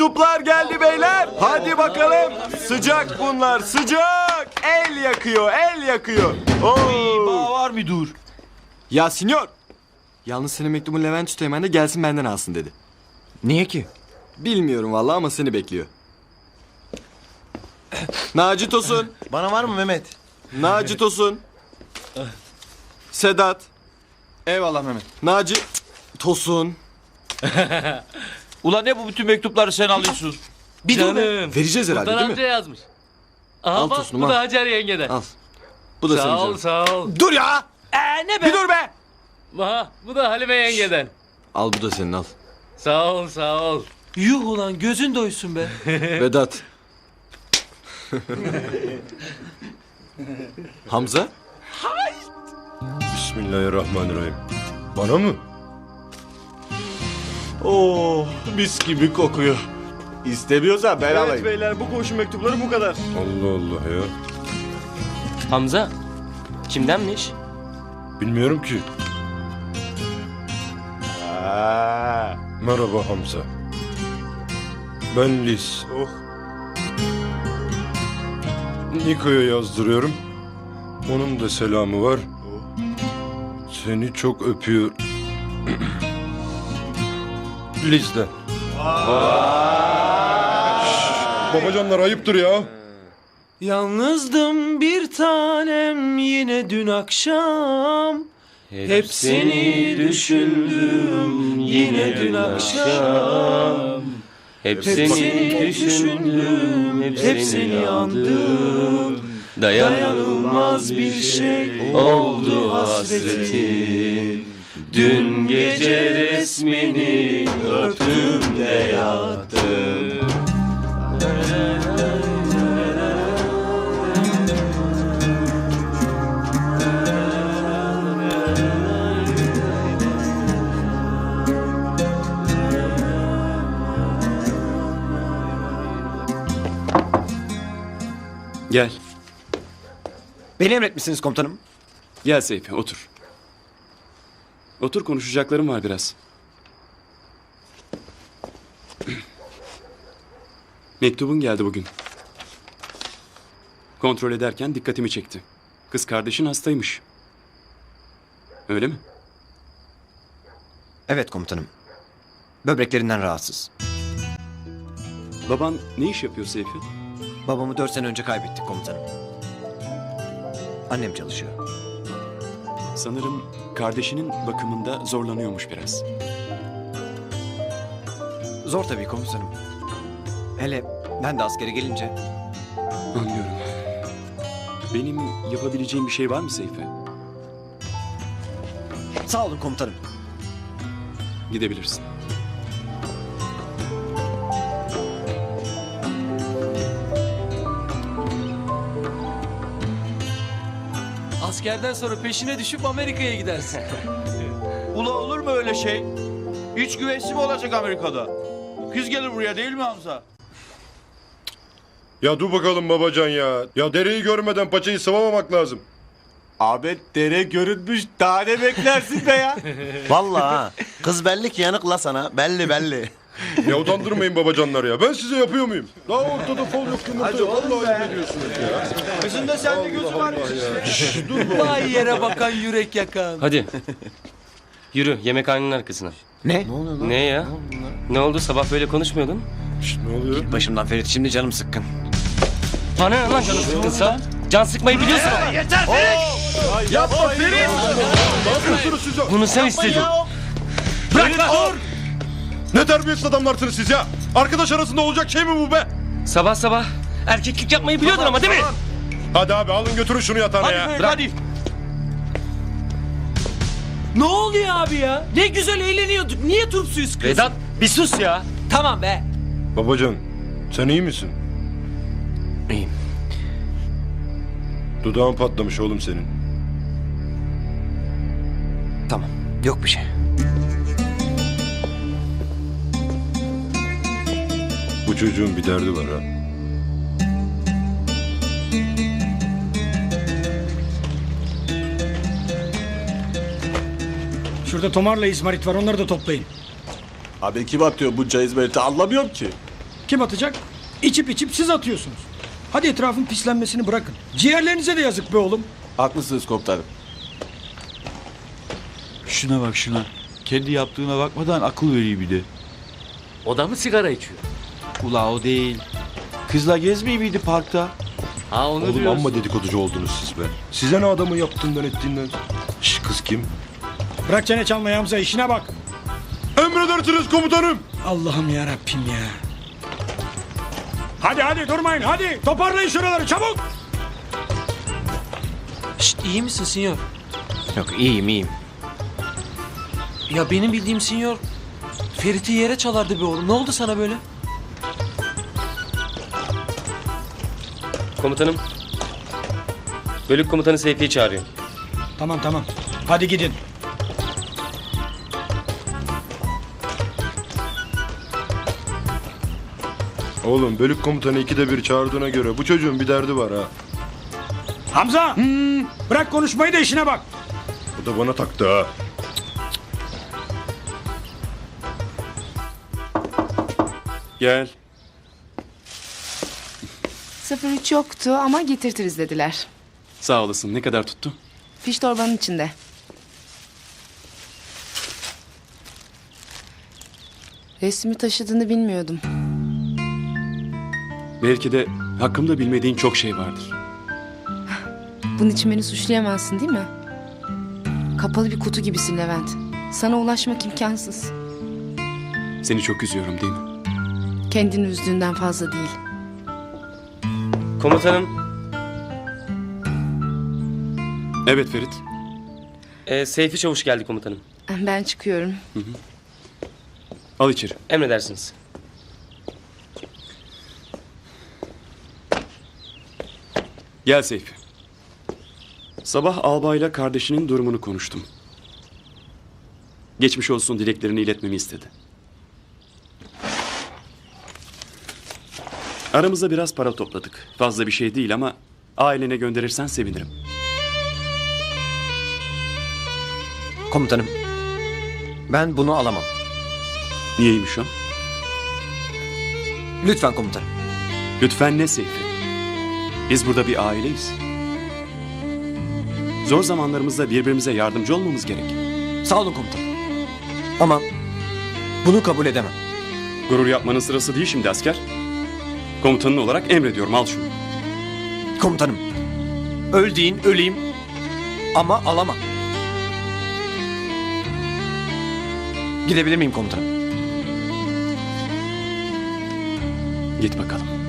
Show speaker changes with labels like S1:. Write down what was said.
S1: Mektuplar geldi beyler. Hadi bakalım. Sıcak bunlar sıcak. El yakıyor el yakıyor. Oo.
S2: var mı dur?
S1: Ya sinyor. Yalnız senin mektubun Levent Üsteğmen de gelsin benden alsın dedi.
S2: Niye ki?
S1: Bilmiyorum vallahi ama seni bekliyor. Naci Tosun.
S2: Bana var mı Mehmet?
S1: Naci Tosun. Sedat.
S2: Eyvallah Mehmet.
S1: Naci Tosun.
S2: Ulan ne bu bütün mektupları sen alıyorsun?
S1: Bir dur be.
S3: Canım.
S1: Vereceğiz herhalde
S3: Sultan
S1: değil
S3: amca
S1: mi?
S3: yazmış. Aha
S1: Al
S3: bak
S1: tosunum,
S3: bu
S1: al.
S3: da Hacer yengeden.
S1: Al. Bu da senin
S3: Sağ ol
S1: canım.
S3: sağ ol.
S1: Dur ya.
S3: Ee, ne
S1: Bir dur be.
S3: Aha, bu da Halime yengeden.
S1: Al bu da senin al.
S3: Sağ ol sağ ol.
S4: Yuh ulan gözün doysun be.
S1: Vedat. Hamza?
S5: Bismillahirrahmanirrahim. Bana mı?
S6: Oo, mis gibi kokuyor. İstemiyorsan ben alayım.
S1: beyler bu komşu mektupları bu kadar.
S5: Allah Allah ya.
S7: Hamza. Kimdenmiş?
S5: Bilmiyorum ki.
S6: Ha.
S5: Merhaba Hamza. Ben Liz.
S6: Oh.
S5: Niko'ya yazdırıyorum. Onun da selamı var. Seni çok öpüyor. Şşş, Babacanlar ayıptır ya.
S4: Yalnızdım bir tanem yine dün akşam. Hep seni düşündüm yine dün akşam.
S7: Hep seni düşündüm, hep
S4: seni
S7: andım.
S4: Dayanılmaz bir şey oldu hasretim.
S7: Dün gece resmini öptüm de yattım.
S8: Gel.
S2: Beni emretmişsiniz komutanım.
S8: Gel Seyfi otur. Otur konuşacaklarım var biraz. Mektubun geldi bugün. Kontrol ederken dikkatimi çekti. Kız kardeşin hastaymış. Öyle mi?
S2: Evet komutanım. Böbreklerinden rahatsız.
S8: Baban ne iş yapıyor Seyfi?
S2: Babamı dört sene önce kaybettik komutanım. Annem çalışıyor.
S8: Sanırım kardeşinin bakımında zorlanıyormuş biraz.
S2: Zor tabii komutanım. Hele ben de askere gelince
S8: Anlıyorum. Benim yapabileceğim bir şey var mı Seyfi?
S2: Sağ olun komutanım.
S8: Gidebilirsin.
S4: Askerden sonra peşine düşüp Amerika'ya gidersin.
S9: Ula olur mu öyle şey? İç güveysi mi olacak Amerika'da? Kız gelir buraya değil mi Hamza?
S5: Ya dur bakalım babacan ya. Ya dereyi görmeden paçayı sıvamamak lazım.
S6: Abi dere görünmüş daha ne beklersin be ya?
S10: Vallahi ha. Kız belli ki yanık la sana. Belli belli.
S5: Ya utandırmayın babacanlar ya. Ben size yapıyor muyum? Daha ortada fol yok yumurta yok. Vallahi ayıp ediyorsunuz ya.
S9: Kızın da sende gözü var.
S4: Vay yere bakan yürek yakan.
S7: Hadi. Yürü yemekhanenin arkasına.
S2: Ne?
S7: Ne ya? Ne oldu sabah böyle konuşmuyordun?
S5: Şşt, ne oluyor?
S2: Başımdan Ferit şimdi canım sıkkın.
S7: Bana ne lan canın sıkkınsa? Can sıkmayı biliyorsun ama.
S5: Yapma Ferit! Ne yapıyorsunuz siz ya?
S7: Bunu sen istedin. Bırak lan!
S5: Ne terbiyesiz adamlarsınız siz ya? Arkadaş arasında olacak şey mi bu be?
S7: Sabah sabah erkeklik yapmayı biliyordun ama değil mi?
S5: Hadi abi alın götürün şunu yatağına ya.
S7: Bırak.
S4: Ne oluyor abi ya? Ne güzel eğleniyorduk. Niye turp suyu sıkıyorsun?
S7: Vedat bir sus ya.
S4: Tamam be.
S5: Babacan sen iyi misin?
S7: İyiyim.
S5: Dudağın patlamış oğlum senin.
S2: Tamam. Yok bir şey.
S5: Bu çocuğun bir derdi var ha.
S11: Şurada Tomar'la İzmarit var onları da toplayın.
S6: Abi kim atıyor bunca hizmeti anlamıyorum ki.
S11: Kim atacak? İçip içip siz atıyorsunuz. Hadi etrafın pislenmesini bırakın. Ciğerlerinize de yazık be oğlum.
S6: Haklısınız komutanım.
S9: Şuna bak şuna. Kendi yaptığına bakmadan akıl veriyor bir de.
S3: O da mı sigara içiyor?
S9: Ula o değil. Kızla gezmeyi miydi parkta?
S3: Ha onu
S5: Oğlum
S3: diyorsun.
S5: amma dedikoducu oldunuz siz be. Size ne adamın yaptığından ettiğinden. Şş kız kim?
S11: Bırak çene çalmayı Hamza işine bak.
S5: Emredersiniz komutanım.
S11: Allah'ım ya Rabbim ya. Hadi hadi durmayın hadi toparlayın şuraları çabuk.
S4: Şşt iyi misin sinyor?
S2: Yok iyiyim iyiyim.
S4: Ya benim bildiğim sinyor Ferit'i yere çalardı be oğlum. Ne oldu sana böyle?
S7: Komutanım. Bölük komutanı Seyfi'yi çağırıyor.
S11: Tamam tamam hadi gidin.
S5: Oğlum bölük komutanı ikide bir çağırdığına göre bu çocuğun bir derdi var ha.
S11: Hamza bırak konuşmayı da işine bak.
S5: Bu da bana taktı ha.
S8: Gel.
S12: 03 yoktu ama getirtiriz dediler.
S8: Sağ olasın. Ne kadar tuttu?
S12: Fiş torbanın içinde. Resmi taşıdığını bilmiyordum.
S8: Belki de hakkımda bilmediğin çok şey vardır.
S12: Bunun için beni suçlayamazsın değil mi? Kapalı bir kutu gibisin Levent. Sana ulaşmak imkansız.
S8: Seni çok üzüyorum değil mi?
S12: Kendini üzdüğünden fazla değil.
S7: Komutanım.
S8: Evet Ferit.
S7: E, Seyfi Çavuş geldi komutanım.
S12: Ben çıkıyorum.
S8: Al içeri.
S7: Emredersiniz.
S8: Gel Seyfi. Sabah albayla kardeşinin durumunu konuştum. Geçmiş olsun dileklerini iletmemi istedi. Aramızda biraz para topladık. Fazla bir şey değil ama ailene gönderirsen sevinirim.
S2: Komutanım. Ben bunu alamam.
S8: Niyeymiş o?
S2: Lütfen komutanım.
S8: Lütfen ne Seyfi? Biz burada bir aileyiz. Zor zamanlarımızda birbirimize yardımcı olmamız gerek.
S2: Sağ olun komutanım. Ama bunu kabul edemem.
S8: Gurur yapmanın sırası değil şimdi asker. Komutanın olarak emrediyorum al şunu.
S2: Komutanım. Öl deyin öleyim. Ama alamam. Gidebilir miyim komutanım?
S8: Git bakalım.